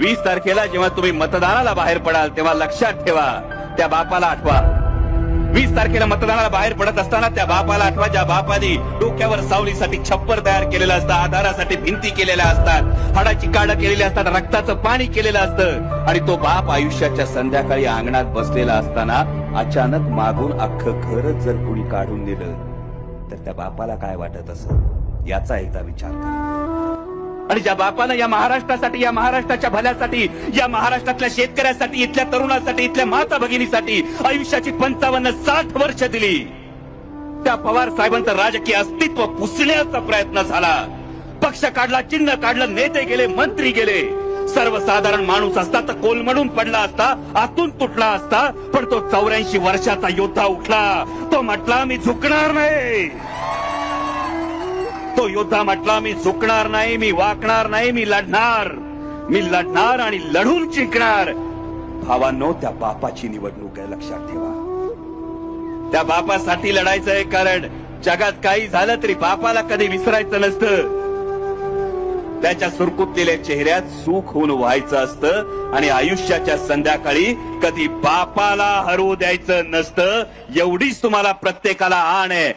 वीस तारखेला जेव्हा तुम्ही मतदानाला बाहेर पडाल तेव्हा लक्षात ठेवा त्या बापाला आठवा. वीस तारखेला मतदानाला बाहेर पडत असताना त्या बापाला आठवा ज्या बापाने डोक्यावर सावलीसाठी छप्पर तयार केलेलं असतं आधारासाठी भिंती केलेल्या असतात हाडाची काढं केलेली असतात रक्ताचं पाणी केलेलं असतं आणि तो बाप आयुष्याच्या संध्याकाळी अंगणात बसलेला असताना अचानक मागून अख्खं घरच जर कुणी काढून दिलं तर त्या बापाला काय वाटत असं याचा एकदा विचार करा. आणि ज्या बापानं या महाराष्ट्रासाठी या महाराष्ट्राच्या भल्यासाठी या महाराष्ट्रातल्या शेतकऱ्यासाठी इथल्या तरुणासाठी इथल्या माता भगिनीसाठी आयुष्याची पंचावन्न साठ वर्ष दिली. त्या पवार साहेबांचं राजकीय अस्तित्व पुसण्याचा प्रयत्न झाला. पक्ष काढला चिन्ह काढलं नेते गेले मंत्री गेले. सर्वसाधारण माणूस असता तर कोलमडून पडला असता आतून तुटला असता पण तो चौऱ्याऐंशी वर्षाचा योद्धा उठला. तो म्हटला मी झुकणार नाही. तो योद्धा म्हटला मी चुकणार नाही मी वाकणार नाही मी लढणार. मी लढणार आणि लढून जिंकणार. भावांनो त्या बापाची निवडणूक आहे लक्षात ठेवा. त्या बापासाठी लढायचंय कारण जगात काही झालं तरी बापाला कधी विसरायचं नसतं. त्याच्या सुरकुतलेल्या चेहऱ्यात सुख होऊन व्हायचं असतं आणि आयुष्याच्या संध्याकाळी कधी बापाला हरवू द्यायचं नसतं एवढीच तुम्हाला प्रत्येकाला आण आहे.